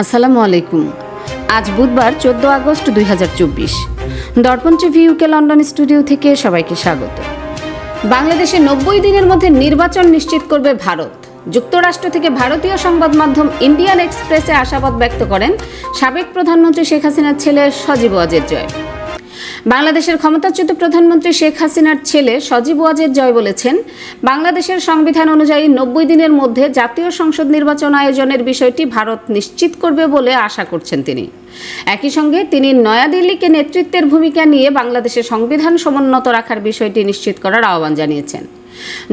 আসসালামু আলাইকুম। আজ বুধবার চোদ্দ আগস্ট দুই হাজার চব্বিশ। দর্পণ টিভি ইউকে লন্ডন স্টুডিও থেকে সবাইকে স্বাগত। বাংলাদেশে নব্বই দিনের মধ্যে নির্বাচন নিশ্চিত করবে ভারত। যুক্তরাষ্ট্র থেকে ভারতীয় সংবাদ মাধ্যম ইন্ডিয়ান এক্সপ্রেসে আশাবাদ ব্যক্ত করেন সাবেক প্রধানমন্ত্রী শেখ হাসিনার ছেলে সজীব অজের জয়। বাংলাদেশের ক্ষমতাচ্যুত প্রধানমন্ত্রী শেখ হাসিনার ছেলে সজীব ওয়াজেদ জয় বলেছেন, বাংলাদেশের সংবিধান অনুযায়ী নব্বই দিনের মধ্যে জাতীয় সংসদ নির্বাচন আয়োজনের বিষয়টি ভারত নিশ্চিত করবে বলে আশা করছেন তিনি। একই সঙ্গে তিনি নয়াদিল্লিকে নেতৃত্বের ভূমিকা নিয়ে বাংলাদেশের সংবিধান সমুন্নত রাখার বিষয়টি নিশ্চিত করার আহ্বান জানিয়েছেন।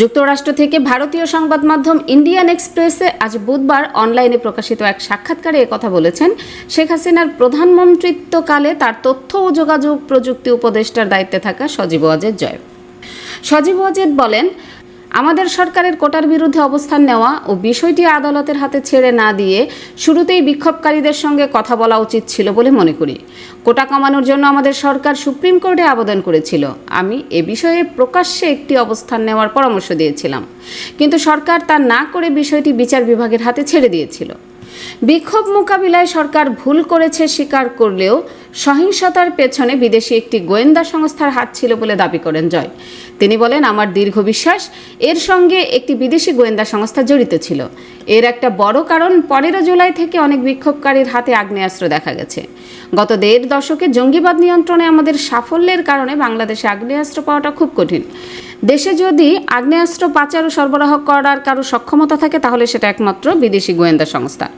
যুক্তরাষ্ট্র থেকে ভারতীয় সংবাদ মাধ্যম ইন্ডিয়ান এক্সপ্রেসে আজ বুধবার অনলাইনে প্রকাশিত এক সাক্ষাৎকারে কথা বলেছেন। শেখ হাসিনার প্রধানমন্ত্রিত্বকালে তার তথ্য ও যোগাযোগ প্রযুক্তি উপদেষ্টার দায়িত্বে থাকা সজীব ওয়াজেদ জয়। সজীব ওয়াজেদ বলেন আমাদের সরকারের কোটার বিরুদ্ধে অবস্থান নেওয়া ও বিষয়টি আদালতের হাতে ছেড়ে না দিয়ে শুরুতেই বিক্ষোভকারীদের সঙ্গে কথা বলা উচিত ছিল বলে মনে করি। কোটা কমানোর জন্য আমাদের সরকার সুপ্রিম কোর্টে আবেদন করেছিল। আমি এ বিষয়ে প্রকাশ্যে একটি অবস্থান নেওয়ার পরামর্শ দিয়েছিলাম। কিন্তু সরকার তা না করে বিষয়টি বিচার বিভাগের হাতে ছেড়ে দিয়েছিল। বিক্ষোভ মোকাবিলায় সরকার ভুল করেছে স্বীকার করলেও সহিংসতার পেছনে বিদেশি একটি গোয়েন্দা সংস্থার হাত ছিল বলে দাবি করেন জয়। তিনি বলেন, আমার দীর্ঘ বিশ্বাস, এর সঙ্গে একটি বিদেশি গোয়েন্দা সংস্থা জড়িত ছিল। এর একটা বড় কারণ, পনেরো জুলাই থেকে অনেক বিক্ষোভকারীর হাতে আগ্নেয়াস্ত্র দেখা গেছে। গত দেড় দশকে জঙ্গিবাদ নিয়ন্ত্রণে আমাদের সাফল্যের কারণে বাংলাদেশে আগ্নেয়াস্ত্র পাওয়াটা খুব কঠিন। দেশে যদি আগ্নেয়াস্ত্র পাচার ও সরবরাহ করার কারও সক্ষমতা থাকে, তাহলে সেটা একমাত্র বিদেশি গোয়েন্দা সংস্থা।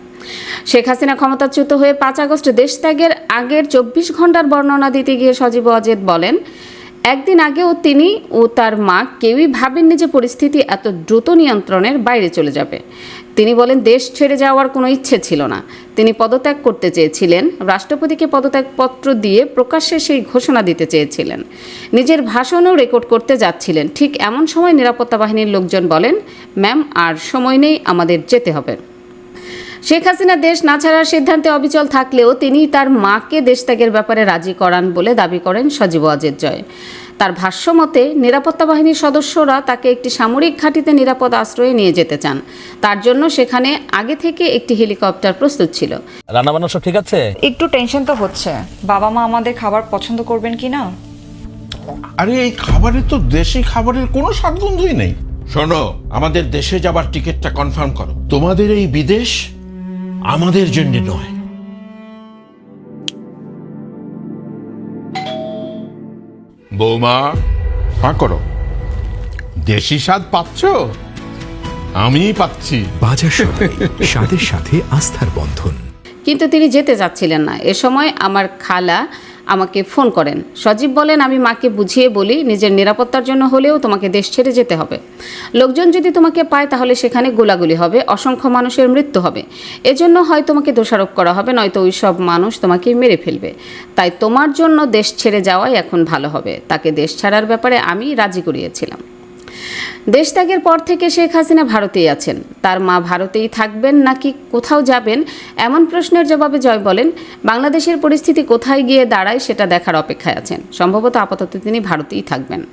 শেখ হাসিনা ক্ষমতাচ্যুত হয়ে পাঁচ আগস্ট দেশ ত্যাগের আগের চব্বিশ ঘণ্টার বর্ণনা দিতে গিয়ে সজীব অজেদ বলেন, একদিন আগেও তিনি ও তার মা কেউই ভাবেননি যে পরিস্থিতি এত দ্রুত নিয়ন্ত্রণের বাইরে চলে যাবে। তিনি বলেন, দেশ ছেড়ে যাওয়ার কোনো ইচ্ছে ছিল না। তিনি পদত্যাগ করতে চেয়েছিলেন, রাষ্ট্রপতিকে পদত্যাগপত্র দিয়ে প্রকাশ্যে সেই ঘোষণা দিতে চেয়েছিলেন। নিজের ভাষণও রেকর্ড করতে যাচ্ছিলেন। ঠিক এমন সময় নিরাপত্তা বাহিনীর লোকজন বলেন, ম্যাম, আর সময় নেই, আমাদের যেতে হবে। শেখ হাসিনা দেশ না ছাড়ার সিদ্ধান্তে অবিচল থাকলেও তিনি তার মাকে দেশত্যাগের ব্যাপারে রাজি করান বলে দাবি করেন সজীব অজেদ জয়। তার ভাষ্য মতে নিরাপত্তা বাহিনীর সদস্যরা তাকে একটি সামরিক ঘাঁটিতে নিরাপদ আশ্রয়ে নিয়ে যেতে চান। তার জন্য সেখানে আগে থেকে একটি হেলিকপ্টার প্রস্তুত ছিল। রান্না সব ঠিক আছে? একটু টেনশন তো হচ্ছে। বাবা মা আমাদের খাবার পছন্দ করবেন কি না? আরে এই খাবারে তো দেশি খাবারের কোনো স্বাদগন্ধই নেই। শোনো আমাদের দেশে যাবার টিকিটটা কনফার্ম করো। তোমাদের এই বিদেশ আমাদের জন্য নয়। বৌমা হ্যাঁ করো। দেশি স্বাদ পাচ্ছ? আমি পাচ্ছি। বাজার সদাই স্বাদের সাথে আস্থার বন্ধন। কিন্তু তিনি যেতে যাচ্ছিলেন না। এ সময় আমার খালা আমাকে ফোন করেন। সজীব বলেন, আমি মাকে বুঝিয়ে বলি, নিজের নিরাপত্তার জন্য হলেও তোমাকে দেশ ছেড়ে যেতে হবে। লোকজন যদি তোমাকে পায়, তাহলে সেখানে গোলাগুলি হবে, অসংখ্য মানুষের মৃত্যু হবে। এজন্য হয় তোমাকে দোষারোপ করা হবে, নয়তো ওই সব মানুষ তোমাকে মেরে ফেলবে। তাই তোমার জন্য দেশ ছেড়ে যাওয়াই এখন ভালো হবে। তাকে দেশ ছাড়ার ব্যাপারে আমি রাজি করিয়েছিলাম। দেশ ত্যাগের পর থেকে শেখ হাসিনা ভারতেই আছেন। তার মা ভারতেই থাকবেন নাকি কোথাও যাবেন? এমন প্রশ্নের জবাবে জয় বলেন, বাংলাদেশের পরিস্থিতি কোথায় গিয়ে দাঁড়ায় সেটা দেখার অপেক্ষায় আছেন। সম্ভবত আপাতত তিনি ভারতেই থাকবেন।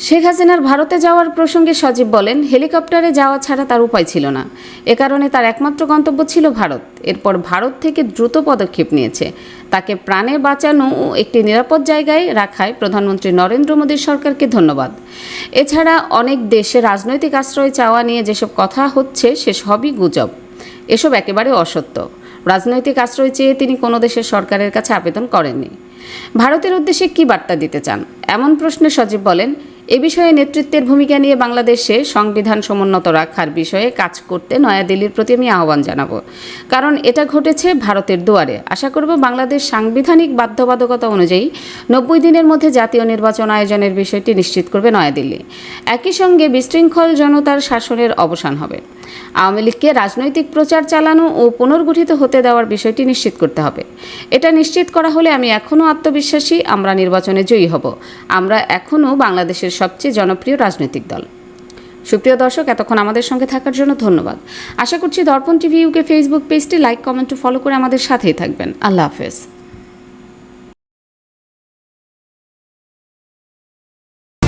শেখ হাসিনার ভারতে যাওয়ার প্রসঙ্গে সজীব বলেন, হেলিকপ্টারে যাওয়া ছাড়া তার উপায় ছিল না। এ কারণে তার একমাত্র গন্তব্য ছিল ভারত। এরপর ভারত থেকে দ্রুত পদক্ষেপ নিয়েছে। তাকে প্রাণে বাঁচানো ও একটি নিরাপদ জায়গায় রাখায় প্রধানমন্ত্রী নরেন্দ্র মোদীর সরকারকে ধন্যবাদ। এছাড়া অনেক দেশে রাজনৈতিক আশ্রয় চাওয়া নিয়ে যেসব কথা হচ্ছে, সে সবই গুজব। এসব একেবারে অসত্য। রাজনৈতিক আশ্রয় চেয়ে তিনি কোনো দেশের সরকারের কাছে আবেদন করেননি। ভারতের উদ্দেশ্যে কী বার্তা দিতে চান? এমন প্রশ্নে সজীব বলেন, এ বিষয়ে নেতৃত্বের ভূমিকা নিয়ে বাংলাদেশে সংবিধান সমুন্নত রাখার বিষয়ে কাজ করতে নয়াদিল্লির প্রতি আমি আহ্বান জানাব। কারণ এটা ঘটেছে ভারতের দুয়ারে। আশা করব বাংলাদেশ সাংবিধানিক বাধ্যবাধকতা অনুযায়ী নব্বই দিনের মধ্যে জাতীয় নির্বাচন আয়োজনের বিষয়টি নিশ্চিত করবে নয়াদিল্লি। একই সঙ্গে বিশৃঙ্খল জনতার শাসনের অবসান হবে। আওয়ামী লীগকে রাজনৈতিক প্রচার চালানো ও পুনর্গঠিত হতে দেওয়ার বিষয়টি নিশ্চিত করতে হবে। এটা নিশ্চিত করা হলে আমি এখনও আত্মবিশ্বাসী, আমরা নির্বাচনে জয়ী হব। আমরা এখনও বাংলাদেশের সবচেয়ে জনপ্রিয় রাজনৈতিক দল। সুপ্রিয় দর্শক, এতক্ষণ আমাদের সঙ্গে থাকার জন্য ধন্যবাদ। আশা করছি দর্পণ টিভি ইউকে ফেসবুক পেজটি লাইক, কমেন্ট, ফলো করে আমাদের সাথেই থাকবেন। আল্লাহ হাফেজ।